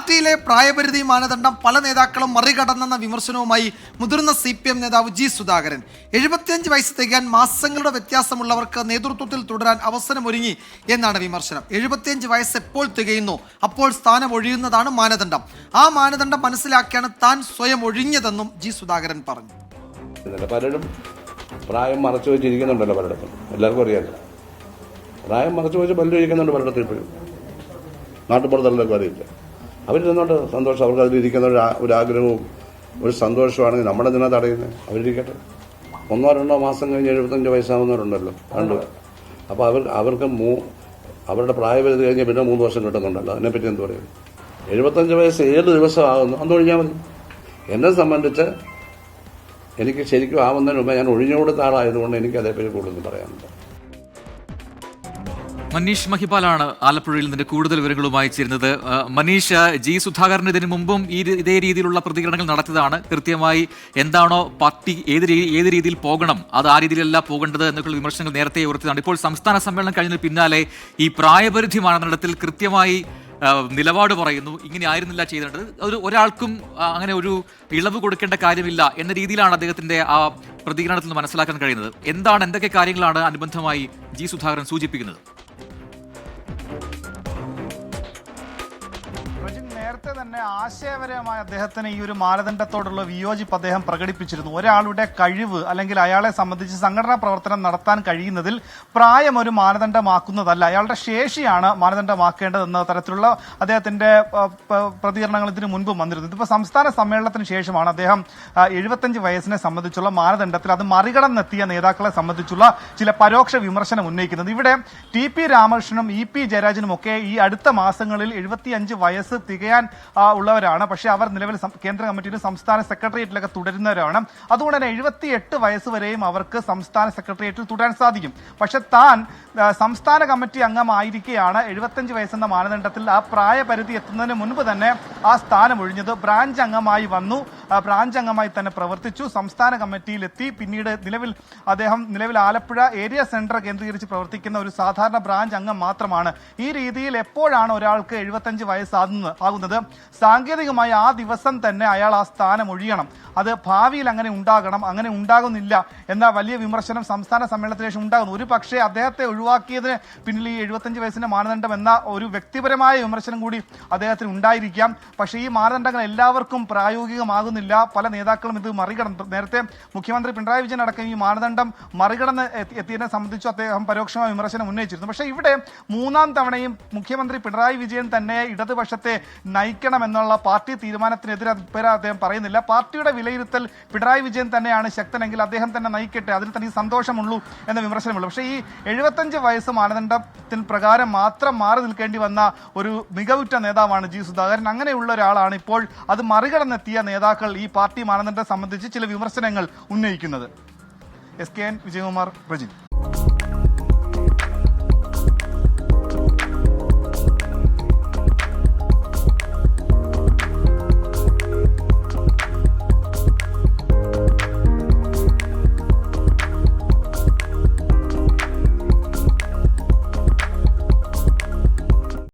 പാർട്ടിയിലെ പ്രായപരിധി മാനദണ്ഡം പല നേതാക്കളും മറികടന്നെന്ന വിമർശനവുമായി മുതിർന്ന സി പി എം നേതാവ് ജി സുധാകരൻ. എഴുപത്തിയഞ്ച് വയസ്സ് തികയാൻ മാസങ്ങളുടെ വ്യത്യാസമുള്ളവർക്ക് നേതൃത്വത്തിൽ തുടരാൻ അവസരമൊരുങ്ങി എന്നാണ് വിമർശനം. എഴുപത്തിയഞ്ച് വയസ്സ് എപ്പോൾ തികയുന്നു? അപ്പോൾ സ്ഥാനം ഒഴിയുന്നതാണ് മാനദണ്ഡം. ആ മാനദണ്ഡം മനസ്സിലാക്കിയാണ് താൻ സ്വയം ഒഴിഞ്ഞതെന്നും ജി സുധാകരൻ പറഞ്ഞു. പലരും പ്രായം മറച്ചു വെച്ചിരിക്കുന്നുണ്ടല്ലോ പലയിടത്തും. എല്ലാവർക്കും അറിയാമല്ലോ പ്രായം മറച്ചു വെച്ച് പലരും ഇരിക്കുന്നുണ്ട് പലയിടത്തും ഇപ്പോഴും. നാട്ടുപുറത്തുള്ളവർക്ക് അറിയില്ല. അവരിരുന്നോണ്ട് സന്തോഷം അവർക്ക് അതിലിരിക്കുന്ന ഒരു ആ- ഒരു ആഗ്രഹവും ഒരു സന്തോഷമാണെങ്കിൽ നമ്മുടെ ദിനം തടയുന്നത് അവരിരിക്കട്ടെ. ഒന്നോ രണ്ടോ മാസം കഴിഞ്ഞ് എഴുപത്തഞ്ച് വയസ്സാവുന്നവരുണ്ടല്ലോ കണ്ടു അപ്പോൾ അവർ അവർക്ക് മൂ അവരുടെ പ്രായപരിധി കഴിഞ്ഞ് പിന്നെ മൂന്ന് വർഷം കിട്ടുന്നുണ്ടല്ലോ അതിനെപ്പറ്റി എന്ത് പറയും? എഴുപത്തഞ്ച് വയസ്സ് ഏത് ദിവസമാകുന്നു അന്ന് ഒഴിഞ്ഞാൽ മതി. എന്നെ സംബന്ധിച്ച് എനിക്ക് ശരിക്കും ആവുന്നതിന് മുമ്പ് ഞാൻ ഒഴിഞ്ഞുകൊടുത്ത ആളായതുകൊണ്ട് എനിക്ക് അതേപ്പറ്റി കൂടുതൽ പറയാനുണ്ട്. മനീഷ് മഹിപാലാണ് ആലപ്പുഴയിൽ നിന്ന് കൂടുതൽ വിവരങ്ങളുമായി ചേരുന്നത്. മനീഷ് ജി സുധാകരൻ ഇതിനു മുമ്പും ഈ ഇതേ രീതിയിലുള്ള പ്രതികരണങ്ങൾ നടത്തിയതാണ്. കൃത്യമായി എന്താണോ പാർട്ടി ഏത് ഏത് രീതിയിൽ പോകണം അത് ആ രീതിയിലല്ല പോകേണ്ടത് എന്നൊക്കെയുള്ള വിമർശനങ്ങൾ നേരത്തെ ഉയർത്തിയതാണ്. ഇപ്പോൾ സംസ്ഥാന സമ്മേളനം കഴിഞ്ഞതിന് പിന്നാലെ ഈ പ്രായപരിധി മാനദണ്ഡത്തിൽ കൃത്യമായി നിലപാട് പറയുന്നു. ഇങ്ങനെ ആയിരുന്നില്ല ചെയ്തേണ്ടത്. അത് ഒരാൾക്കും അങ്ങനെ ഒരു ഇളവ് കൊടുക്കേണ്ട കാര്യമില്ല എന്ന രീതിയിലാണ് അദ്ദേഹത്തിന്റെ ആ പ്രതികരണത്തിൽ നിന്ന് മനസ്സിലാക്കാൻ കഴിയുന്നത്. എന്താണ് എന്തൊക്കെ കാര്യങ്ങളാണ് അനുബന്ധമായി ജി സുധാകരൻ സൂചിപ്പിക്കുന്നത്? തന്നെ ആശയപരമായ അദ്ദേഹത്തിന് ഈ ഒരു മാനദണ്ഡത്തോടുള്ള വിയോജിപ്പ് അദ്ദേഹം പ്രകടിപ്പിച്ചിരുന്നു. ഒരാളുടെ കഴിവ് അല്ലെങ്കിൽ അയാളെ സംബന്ധിച്ച് സംഘടനാ പ്രവർത്തനം നടത്താൻ കഴിയുന്നതിൽ പ്രായം ഒരു മാനദണ്ഡമാക്കുന്നതല്ല. അയാളുടെ ശേഷിയാണ് മാനദണ്ഡമാക്കേണ്ടതെന്ന തരത്തിലുള്ള അദ്ദേഹത്തിന്റെ പ്രതികരണങ്ങൾ ഇതിനു മുൻപ് വന്നിരുന്നു. ഇതിപ്പോ സംസ്ഥാന സമ്മേളനത്തിന് ശേഷമാണ് അദ്ദേഹം എഴുപത്തഞ്ച് വയസ്സിനെ സംബന്ധിച്ചുള്ള മാനദണ്ഡത്തിൽ അത് മറികടന്നെത്തിയ നേതാക്കളെ സംബന്ധിച്ചുള്ള ചില പരോക്ഷ വിമർശനം ഉന്നയിക്കുന്നത്. ഇവിടെ ടി പി രാമകൃഷ്ണനും ഇ പി ജയരാജനും ഒക്കെ ഈ അടുത്ത മാസങ്ങളിൽ എഴുപത്തിയഞ്ച് വയസ്സ് തികയാൻ ഉള്ളവരാണ്. പക്ഷേ അവർ നിലവിൽ കേന്ദ്ര കമ്മിറ്റിയിലും സംസ്ഥാന സെക്രട്ടേറിയറ്റിലൊക്കെ തുടരുന്നവരാണ്. അതുകൊണ്ട് തന്നെ എഴുപത്തി എട്ട് വയസ്സ് വരെയും അവർക്ക് സംസ്ഥാന സെക്രട്ടേറിയറ്റിൽ തുടരാൻ സാധിക്കും. പക്ഷെ താൻ സംസ്ഥാന കമ്മിറ്റി അംഗമായിരിക്കെയാണ് എഴുപത്തഞ്ച് വയസ്സെന്ന മാനദണ്ഡത്തിൽ ആ പ്രായപരിധി എത്തുന്നതിന് മുൻപ് തന്നെ ആ സ്ഥാനം ഒഴിഞ്ഞത് ബ്രാഞ്ച് അംഗമായി വന്നു. ബ്രാഞ്ച് അംഗമായി തന്നെ പ്രവർത്തിച്ചു. സംസ്ഥാന കമ്മിറ്റിയിലെത്തി. പിന്നീട് നിലവിൽ അദ്ദേഹം നിലവിൽ ആലപ്പുഴ ഏരിയ സെന്റർ കേന്ദ്രീകരിച്ച് പ്രവർത്തിക്കുന്ന ഒരു സാധാരണ ബ്രാഞ്ച് അംഗം മാത്രമാണ്. ഈ രീതിയിൽ എപ്പോഴാണ് ഒരാൾക്ക് എഴുപത്തഞ്ച് വയസ്സാകുന്നത് ആകുന്നത്? സാങ്കേതികമായി ആ ദിവസം തന്നെ അയാൾ ആ സ്ഥാനം ഒഴിയണം. അത് ഭാവിയിൽ അങ്ങനെ ഉണ്ടാകണം അങ്ങനെ ഉണ്ടാകുന്നില്ല എന്ന വലിയ വിമർശനം സംസ്ഥാന സമ്മേളനത്തിന് ശേഷം ഉണ്ടാകുന്നു. ഒരു പക്ഷേ അദ്ദേഹത്തെ ഒഴിവാക്കിയതിന് പിന്നിൽ ഈ എഴുപത്തഞ്ച് വയസ്സിന്റെ മാനദണ്ഡം എന്ന ഒരു വ്യക്തിപരമായ വിമർശനം കൂടി അദ്ദേഹത്തിന് ഉണ്ടായിരിക്കാം. പക്ഷേ ഈ മാനദണ്ഡങ്ങൾ എല്ലാവർക്കും പ്രായോഗികമാകുന്നില്ല. പല നേതാക്കളും ഇത് മറികടന്നു. നേരത്തെ മുഖ്യമന്ത്രി പിണറായി വിജയൻ അടക്കം ഈ മാനദണ്ഡം മറികടന്ന് എത്തി- എത്തിയതിനെ സംബന്ധിച്ചു അദ്ദേഹം പരോക്ഷമായ വിമർശനം ഉന്നയിച്ചിരുന്നു. പക്ഷേ ഇവിടെ മൂന്നാം തവണയും മുഖ്യമന്ത്രി പിണറായി വിജയൻ തന്നെ ഇടതുപക്ഷത്തെ നയിക്കണം എന്നുള്ള പാർട്ടി തീരുമാനത്തിനെതിരെ അദ്ദേഹം പറയുന്നില്ല. പാർട്ടിയുടെ വിലയിരുത്തൽ പിണറായി വിജയൻ തന്നെയാണ് ശക്തനെങ്കിൽ അദ്ദേഹം തന്നെ നയിക്കട്ടെ. അതിൽ തന്നെ സന്തോഷമുള്ളൂ എന്ന വിമർശനമുള്ളൂ. പക്ഷേ ഈ എഴുപത്തഞ്ച് വയസ്സ് മാനദണ്ഡത്തിന് പ്രകാരം മാത്രം മാറി നിൽക്കേണ്ടി വന്ന ഒരു മികവുറ്റ നേതാവാണ് ജി സുധാകരൻ. അങ്ങനെയുള്ള ഒരാളാണ് ഇപ്പോൾ അത് മറികടന്നെത്തിയ ഈ പാർട്ടി മാനദണ്ഡം സംബന്ധിച്ച് ചില വിമർശനങ്ങൾ ഉന്നയിക്കുന്നത്. S K N Vijayakumar Prajin.